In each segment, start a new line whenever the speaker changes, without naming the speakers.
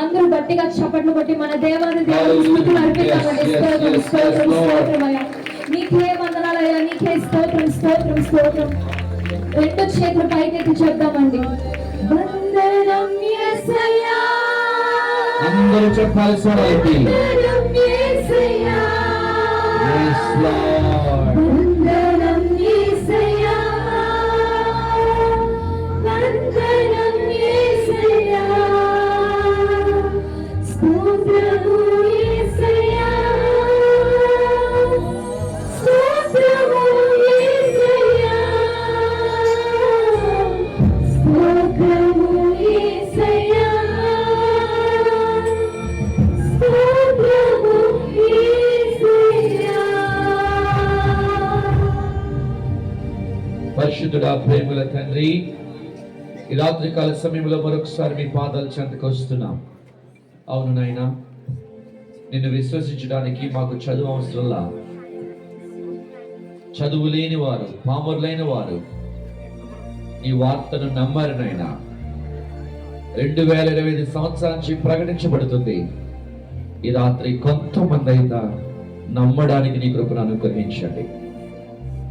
అందరూ గట్టిగా చప్పట్లు కొట్టి మన దేవాది దేవుని స్థుతులు
yes,
స్తోత్రం
yes,
స్తోత్రం
yes, Lord.
స్తోత్రమయ్యా. నీకే వందనాలయ్యా నీకే స్తోత్రం స్తోత్రం స్తోత్రం. రెండు చేతులు పైకెత్తి చెప్దామండి. వందనం యేసయ్యా
అందరూ చెప్పాలి స్వరాలకి
వందనం యేసయ్యా
Yes, పరిశుద్ధుడా ప్రేమల తండ్రి ఈ రాత్రికాల సమయంలో మరొకసారి మీ పాదాల చెంతకు వస్తున్నాం. అవును నాయనా నిన్ను విశ్వసించడానికి మాకు చదువు అవసరంలా. చదువు లేని వారు పామరులైన వారు ఈ వార్తను నమ్మారు నాయనా. రెండు వేల ఇరవై ఐదు సంవత్సరాల నుంచి ప్రకటించబడుతుంది. ఈ రాత్రి కొంతమంది అయినా నమ్మడానికి నీ కృపను అనుగ్రహించండి.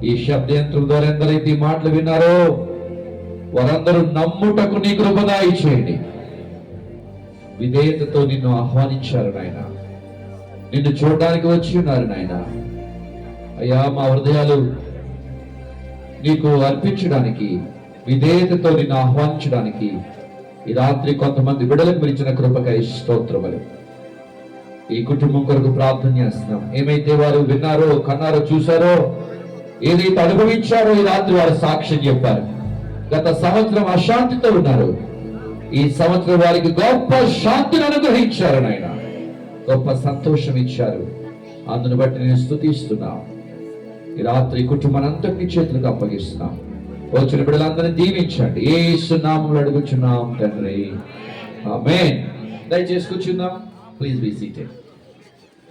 ఈ శబ్దయంత్రం ద్వారా ఎందరైతే ఈ మాటలు విన్నారో వారందరూ నమ్ముటకు నీ కృపదాయి చేయండి విధేయతతో నిన్ను ఆహ్వానించారు నాయన. నిన్ను చూడడానికి వచ్చి ఉన్నారు నాయన. అయ్యా మా హృదయాలు నీకు అర్పించడానికి విధేయతతో నిన్ను ఆహ్వానించడానికి ఈ రాత్రి కొంతమంది విడలకు పిలిచిన కృపకై స్తోత్రములు. ఈ కుటుంబం కొరకు ప్రార్థన చేస్తున్నాం. ఏమైతే వారు విన్నారో కన్నారో చూసారో ఏదైతే అనుభవించారో ఈ రాత్రి వారు సాక్ష్యం చెప్పారు. గత సంవత్సరం అశాంతితో ఉన్నారు. ఈ సంవత్సరం వారికి గొప్ప శాంతిని అనుగ్రహించారు నాయన. గొప్ప సంతోషం ఇచ్చారు. అందును బట్టి నేను స్తుతిస్తున్నాం. ఈ రాత్రి కుటుంబానంతటిని చేతులకు అప్పగిస్తున్నాం. వచ్చిన బిడ్డలందరినీ దీవించండి. ఏ సున్నామంలో అడుగుచున్నాం తండ్రి. ఆమేన్. దయచేసి కూర్చుందాం. Please be seated.